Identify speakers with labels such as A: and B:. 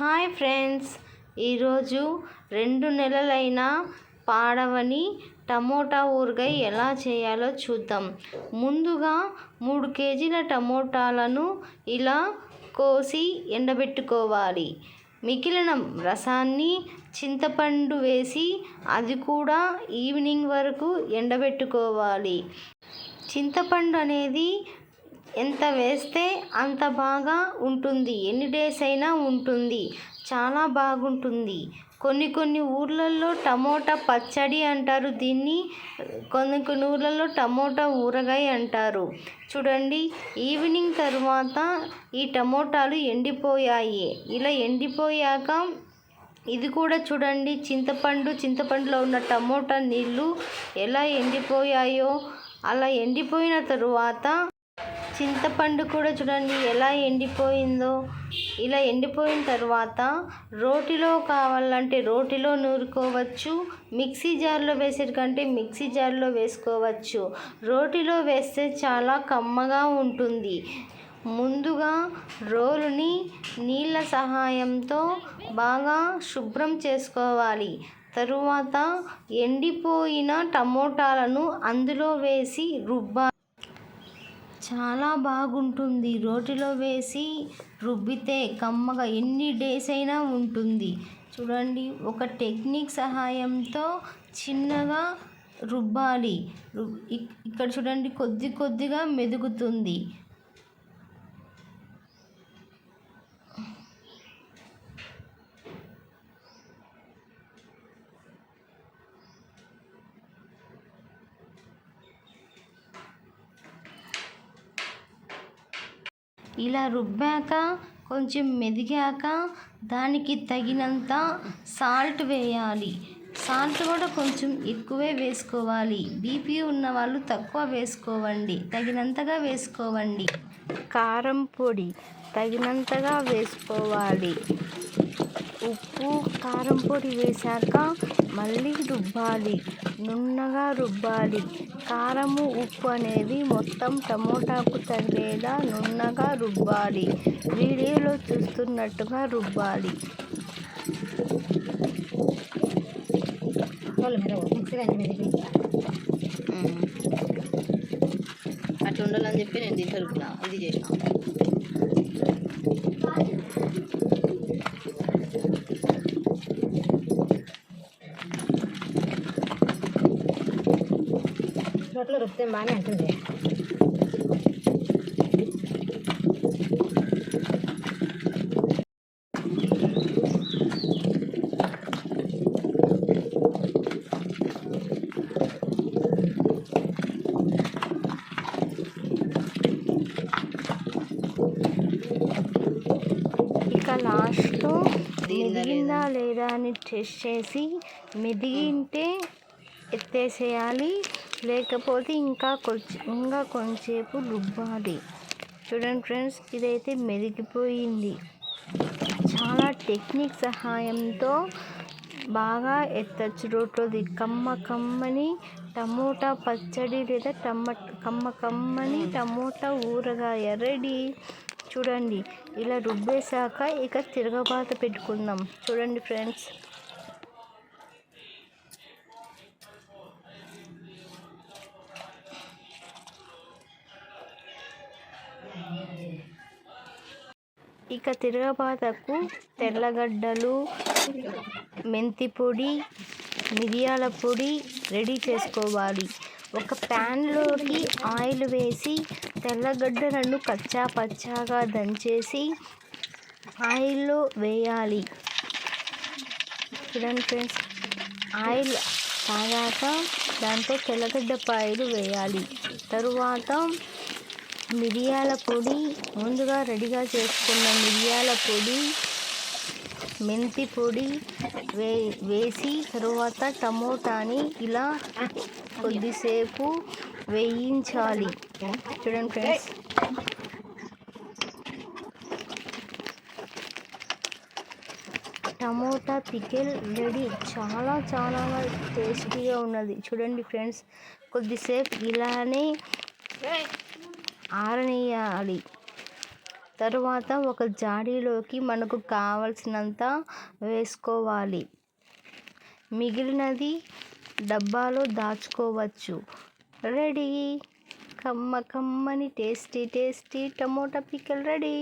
A: Hi friends. ఈరోజు రెండు నెలలైన పాడవని tomato ఊరగాయ ఎలా చేయాలో చూద్దాం. ముందుగా మూడు కేజీల టమోటాలను ఇలా కోసి ఎండబెట్టుకోవాలి. మిగిలిన రసాన్ని చింతపండు వేసి అది కూడా ఈవినింగ్ వరకు ఎండబెట్టుకోవాలి. చింతపండు అనేది ఎంత వేస్తే అంత బాగా ఉంటుంది. ఎన్ని డేస్ అయినా ఉంటుంది. చాలా బాగుంటుంది. కొన్ని కొన్ని ఊర్లలో టమోటా పచ్చడి అంటారు. దీన్ని కొన్ని కొన్ని ఊర్లలో టమోటా ఊరగాయ అంటారు. చూడండి ఈవినింగ్ తర్వాత ఈ టమోటాలు ఎండిపోయాయి. ఇలా ఎండిపోయాక ఇది కూడా చూడండి చింతపండు చింతపండులో ఉన్న టమోటా నీళ్ళు ఎలా ఎండిపోయాయో అలా ఎండిపోయిన తరువాత చింతపండు కూడా చూడండి ఎలా ఎండిపోయిందో. ఇలా ఎండిపోయిన తర్వాత రోటిలో కావాలంటే రోటిలో నూరుకోవచ్చు మిక్సీ జార్లో వేసేటి కంటే మిక్సీ జార్లో వేసుకోవచ్చు. రోటిలో వేస్తే చాలా కమ్మగా ఉంటుంది. ముందుగా రోలుని నీళ్ళ సహాయంతో బాగా శుభ్రం చేసుకోవాలి. తరువాత ఎండిపోయిన టమోటాలను అందులో వేసి రుబ్బా చాలా బాగుంటుంది. రోటిలో వేసి రుబ్బితే కమ్మగా ఎన్ని డేస్ అయినా ఉంటుంది. చూడండి ఒక టెక్నిక్ సహాయంతో చిన్నగా రుబ్బాలి. ఇక్కడ చూడండి కొద్ది కొద్దిగా మెదుగుతుంది. ఇలా రుబ్బాక కొంచెం మెదిగాక దానికి తగినంత సాల్ట్ వేయాలి. సాల్ట్ కూడా కొంచెం ఎక్కువే వేసుకోవాలి. బీపీ ఉన్న వాళ్ళు తక్కువ వేసుకోవండి. తగినంతగా వేసుకోవండి. కారం పొడి తగినంతగా వేసుకోవాలి. ఉప్పు కారం పొడి వేశాక మళ్ళీ రుబ్బాలి. నున్నగా రుబ్బాలి. కారము ఉప్పు అనేది మొత్తం టమోటాకు తగిలేలా నున్నగా రుబ్బాలి. వీడియోలో చూస్తున్నట్టుగా రుబ్బాలి. అట్లా ఉండాలని చెప్పి నేను దీంట్లో ఇది చేసిన.
B: రోట్లో రుబ్బితే బాగానే అంటుంది
A: ఇక లాస్ట్లో మెదిగిందా లేదా? అని టెస్ట్ చేసి మెదిగింటే ఎత్తేసేయాలి. లేకపోతే ఇంకా కొంచెం ఇంకా కొంచెంసేపు రుబ్బాలి. చూడండి ఫ్రెండ్స్ ఇదైతే మెరిగిపోయింది. చాలా టెక్నిక్ సహాయంతో బాగా ఎత్తచ్చు రోట్లోది. కమ్మ కమ్మని టమోటా పచ్చడి లేదా టమ కమ్మ కమ్మని టమోటా ఊరగాయ రెడీ. చూడండి ఇలా రుబ్బేశాక ఇక తిరగబాత పెట్టుకుందాం. చూడండి ఫ్రెండ్స్. ఇక తిరగబాతకు తెల్లగడ్డలు మెంతి పొడి మిరియాల పొడి రెడీ చేసుకోవాలి. ఒక ప్యాన్లోకి ఆయిల్ వేసి తెల్లగడ్డలను కచ్చా పచ్చాగా దంచేసి ఆయిల్లో వేయాలి. చూడండి ఫ్రెండ్స్ ఆయిల్ తాగాక దాంతో తెల్లగడ్డ పాయలు వేయాలి. తరువాత మిరియాల పొడి ముందుగా రెడీగా చేసుకున్న మిరియాల పొడి మెంతి పొడి వే వేసి తరువాత టమోటాని ఇలా కొద్దిసేపు వేయించాలి. చూడండి ఫ్రెండ్స్. Tomato pickle ready. చాలా చాలా టేస్టీగా ఉన్నది. చూడండి ఫ్రెండ్స్. కొద్దిసేపు ఇలానే ఆరనేయాలి తరువాత ఒక జాడీలోకి మనకు కావలసినంత వేసుకోవాలి. మిగిలినది డబ్బాలో దాచుకోవచ్చు. రెడీ. కమ్మ కమ్మని tasty tasty tomato pickle ready.